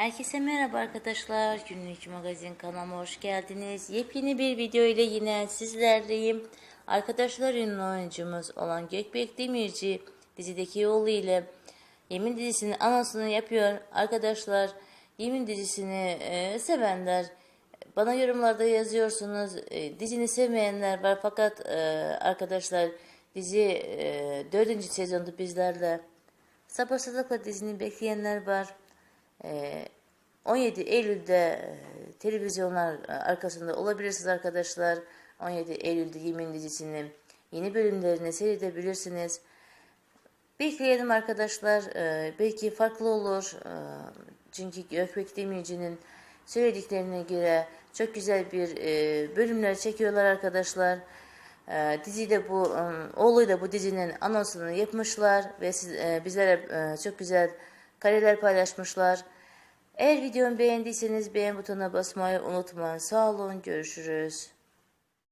Herkese merhaba arkadaşlar. Günlük magazin kanalıma hoş geldiniz. Yepyeni bir video ile yine sizlerleyim. Arkadaşlar ünlü oyuncumuz olan Gökbek Demirci dizideki yolu ile Yemin dizisinin anonsunu yapıyor. Arkadaşlar Yemin dizisini e, sevenler bana yorumlarda yazıyorsunuz. E, dizini sevmeyenler var fakat e, arkadaşlar dizi e, 4. sezonda bizlerle sabırsızlıkla dizini bekleyenler var. Ee, 17 Eylül'de e, televizyonlar e, arkasında olabilirsiniz arkadaşlar. 17 Eylül'de Yemin dizisinin yeni bölümlerini seyredebilirsiniz. Bekleyelim arkadaşlar. Ee, belki farklı olur. Ee, çünkü Gökbek Demirci'nin söylediklerine göre çok güzel bir e, bölümler çekiyorlar arkadaşlar. Ee, diziyle bu um, oğluyla bu dizinin anonsunu yapmışlar ve siz, bizlere çok güzel kareler paylaşmışlar. Eğer videomu beğendiyseniz beğen butonuna basmayı unutmayın. Sağ olun, görüşürüz.